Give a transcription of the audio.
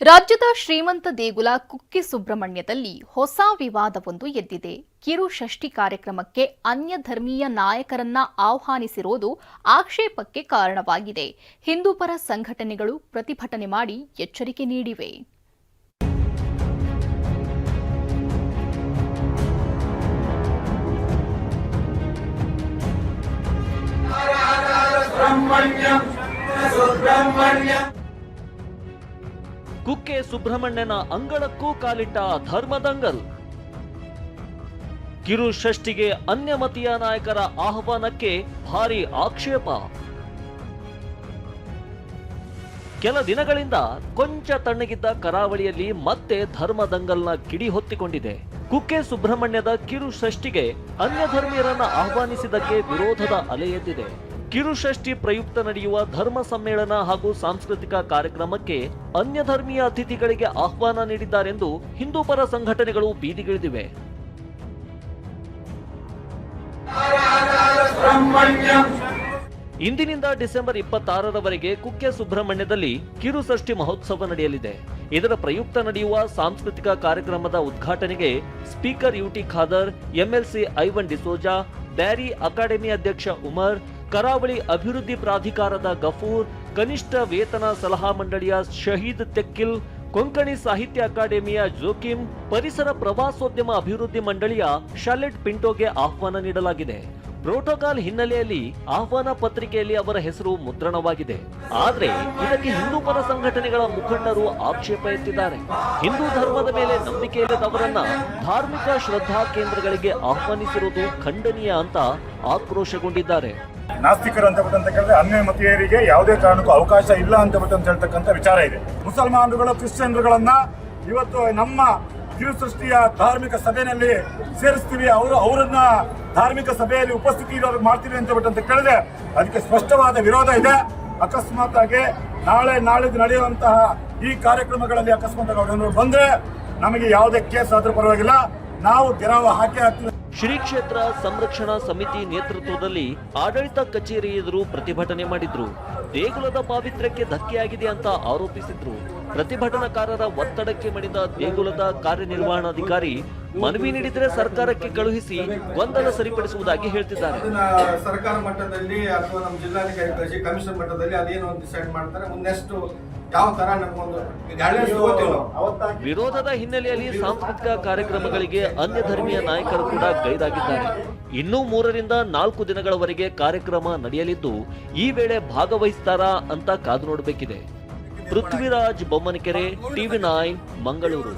ರಾಜ್ಯದ ಶ್ರೀಮಂತ ದೇಗುಲ ಕುಕ್ಕೆ ಸುಬ್ರಹ್ಮಣ್ಯದಲ್ಲಿ ಹೊಸ ವಿವಾದವೊಂದು ಎದ್ದಿದೆ. ಕಿರು ಷಷ್ಠಿ ಕಾರ್ಯಕ್ರಮಕ್ಕೆ ಅನ್ಯ ಧರ್ಮೀಯ ನಾಯಕರನ್ನ ಆಹ್ವಾನಿಸಿರೋದು ಆಕ್ಷೇಪಕ್ಕೆ ಕಾರಣವಾಗಿದೆ. ಹಿಂದೂಪರ ಸಂಘಟನೆಗಳು ಪ್ರತಿಭಟನೆ ಮಾಡಿ ಎಚ್ಚರಿಕೆ ನೀಡಿವೆ. ಕುಕ್ಕೆ ಸುಬ್ರಹ್ಮಣ್ಯನ ಅಂಗಳಕ್ಕೂ ಕಾಲಿಟ್ಟ ಧರ್ಮದಂಗಲ್ ಕಿರು ಷಷ್ಠಿಗೆ ಅನ್ಯಮತೀಯ ನಾಯಕರ ಆಹ್ವಾನಕ್ಕೆ ಭಾರಿ ಆಕ್ಷೇಪ. ಕೆಲ ದಿನಗಳಿಂದ ಕೊಂಚ ತಣ್ಣಗಿದ್ದ ಕರಾವಳಿಯಲ್ಲಿ ಮತ್ತೆ ಧರ್ಮದಂಗಲ್ನ ಕಿಡಿ ಹೊತ್ತಿಕೊಂಡಿದೆ. ಕುಕ್ಕೆ ಸುಬ್ರಹ್ಮಣ್ಯದ ಕಿರು ಷಷ್ಠಿಗೆ ಅನ್ಯ ಧರ್ಮೀಯರನ್ನ ಆಹ್ವಾನಿಸಿದ್ದಕ್ಕೆ ವಿರೋಧದ ಅಲೆ ಎದ್ದಿದೆ. ಕಿರು ಷಷ್ಠಿ ಪ್ರಯುಕ್ತ ನಡೆಯುವ ಧರ್ಮ ಸಮ್ಮೇಳನ ಹಾಗೂ ಸಾಂಸ್ಕೃತಿಕ ಕಾರ್ಯಕ್ರಮಕ್ಕೆ ಅನ್ಯ ಧರ್ಮೀಯ ಅತಿಥಿಗಳಿಗೆ ಆಹ್ವಾನ ನೀಡಿದ್ದಾರೆಂದು ಹಿಂದೂಪರ ಸಂಘಟನೆಗಳು ಬೀದಿಗಿಳಿದಿವೆ. ಇಂದಿನಿಂದ ಡಿಸೆಂಬರ್ ಇಪ್ಪತ್ತಾರರವರೆಗೆ ಕುಕ್ಕೆ ಸುಬ್ರಹ್ಮಣ್ಯದಲ್ಲಿ ಕಿರುಷಷ್ಠಿ ಮಹೋತ್ಸವ ನಡೆಯಲಿದೆ. ಇದರ ಪ್ರಯುಕ್ತ ನಡೆಯುವ ಸಾಂಸ್ಕೃತಿಕ ಕಾರ್ಯಕ್ರಮದ ಉದ್ಘಾಟನೆಗೆ speaker UT Khader, MLC Ivan D'Souza, Beary academy ಅಧ್ಯಕ್ಷ ಉಮರ್ ಕರಾವಳಿ ಅಭಿವೃದ್ಧಿ ಪ್ರಾಧಿಕಾರದ ಗಫೂರ್, ಕನಿಷ್ಠ ವೇತನ ಸಲಹಾ ಮಂಡಳಿಯ ಶಹೀದ್ ತೆಕ್ಕಿಲ್, ಕೊಂಕಣಿ ಸಾಹಿತ್ಯ ಅಕಾಡೆಮಿಯ ಜೋಕಿಂ, ಪರಿಸರ ಪ್ರವಾಸೋದ್ಯಮ ಅಭಿವೃದ್ಧಿ ಮಂಡಳಿಯ ಶಾಲೆಟ್ ಪಿಂಟೋಗೆ ಆಹ್ವಾನ ನೀಡಲಾಗಿದೆ. ಪ್ರೋಟೋಕಾಲ್ ಹಿನ್ನೆಲೆಯಲ್ಲಿ ಆಹ್ವಾನ ಪತ್ರಿಕೆಯಲ್ಲಿ ಅವರ ಹೆಸರು ಮುದ್ರಣವಾಗಿದೆ. ಆದರೆ ಇದಕ್ಕೆ ಹಿಂದೂ ಪರ ಸಂಘಟನೆಗಳ ಮುಖಂಡರು ಆಕ್ಷೇಪ ಎತ್ತಿದ್ದಾರೆ. ಹಿಂದೂ ಧರ್ಮದ ಮೇಲೆ ನಂಬಿಕೆ ಇಲ್ಲದವರನ್ನ ಧಾರ್ಮಿಕ ಶ್ರದ್ಧಾ ಕೇಂದ್ರಗಳಿಗೆ ಆಹ್ವಾನಿಸಿರುವುದು ಖಂಡನೀಯ ಅಂತ ಆಕ್ರೋಶಗೊಂಡಿದ್ದಾರೆ. ನಾಸ್ತಿಕರು ಅಂತ ಅಂತ ಕೇಳಿದ್ರೆ ಅನ್ಯ ಮತೀಯರಿಗೆ ಯಾವುದೇ ಕಾರಣಕ್ಕೂ ಅವಕಾಶ ಇಲ್ಲ ಅಂತ ಅಂತ ಹೇಳ್ತಕ್ಕಂಥ ವಿಚಾರ ಇದೆ. ಮುಸಲ್ಮಾನರುಗಳು ಕ್ರಿಶ್ಚಿಯನ್ಗಳನ್ನ ಇವತ್ತು ನಮ್ಮ ಕಿರುಸೃಷ್ಟಿಯ ಧಾರ್ಮಿಕ ಸಭೆಯಲ್ಲಿ ಸೇರಿಸ್ತೀವಿ. ಅವರು ಅವರನ್ನ ಧಾರ್ಮಿಕ ಸಭೆಯಲ್ಲಿ ಉಪಸ್ಥಿತಿ ಇರೋರು ಮಾಡ್ತೀವಿ ಅಂತ ಅಂತ ಕೇಳಿದ್ರೆ ಅದಕ್ಕೆ ಸ್ಪಷ್ಟವಾದ ವಿರೋಧ ಇದೆ. ಅಕಸ್ಮಾತ್ ಆಗಿ ನಾಳೆ ನಾಳೆದು ನಡೆಯುವಂತಹ ಈ ಕಾರ್ಯಕ್ರಮಗಳಲ್ಲಿ ಅಕಸ್ಮಾತ್ ಅವರು ಬಂದ್ರೆ ನಮಗೆ ಯಾವುದೇ ಕೇಸ್ ಆದ್ರೂ ಪರವಾಗಿಲ್ಲ. ನಾವು ಗೆರಾವ ಹಾಕಿ ಹಾಕ್ತೀವಿ. ಶ್ರೀ ಕ್ಷೇತ್ರ ಸಂರಕ್ಷಣಾ ಸಮಿತಿ ನೇತೃತ್ವದಲ್ಲಿ ಆಡಳಿತ ಕಚೇರಿ ಎದುರು ಪ್ರತಿಭಟನೆ ಮಾಡಿದ್ರು. ದೇಗುಲದ ಪಾವಿತ್ರ್ಯಕ್ಕೆ ಧಕ್ಕೆಯಾಗಿದೆ ಅಂತ ಆರೋಪಿಸಿದ್ರು. ಪ್ರತಿಭಟನಾಕಾರರ ಒತ್ತಡಕ್ಕೆ ಮಣಿದ ದೇಗುಲದ ಕಾರ್ಯನಿರ್ವಹಣಾಧಿಕಾರಿ ಮನವಿ ನೀಡಿದರೆ ಸರ್ಕಾರಕ್ಕೆ ಕಳುಹಿಸಿ ಗೊಂದಲ ಸರಿಪಡಿಸುವುದಾಗಿ ಹೇಳ್ತಿದ್ದಾರೆ. ಸರ್ಕಾರ ಮಟ್ಟದಲ್ಲಿ ಅಥವಾ ನಮ್ಮ ಜಿಲ್ಲಾಧಿಕಾರಿ ಕಮಿಷನ್ ಮಟ್ಟದಲ್ಲಿ ಅದೇನೋ ಡಿಸೈಡ್ ಮಾಡ್ತಾರೆ. ವಿರೋಧದ ಹಿನ್ನೆಲೆಯಲ್ಲಿ ಸಾಂಸ್ಕೃತಿಕ ಕಾರ್ಯಕ್ರಮಗಳಿಗೆ ಅನ್ಯ ಧರ್ಮೀಯ ನಾಯಕರು ಕೂಡ ಗೈದಾಗಿದ್ದಾರೆ. ಇನ್ನೂ ಮೂರರಿಂದ ನಾಲ್ಕು ದಿನಗಳವರೆಗೆ ಕಾರ್ಯಕ್ರಮ ನಡೆಯಲಿದ್ದು, ಈ ವೇಳೆ ಭಾಗವಹಿಸ್ತಾರಾ ಅಂತ ಕಾದು ನೋಡಬೇಕಿದೆ. Prithviraj Bommanakere, TV nine, Mangaluru.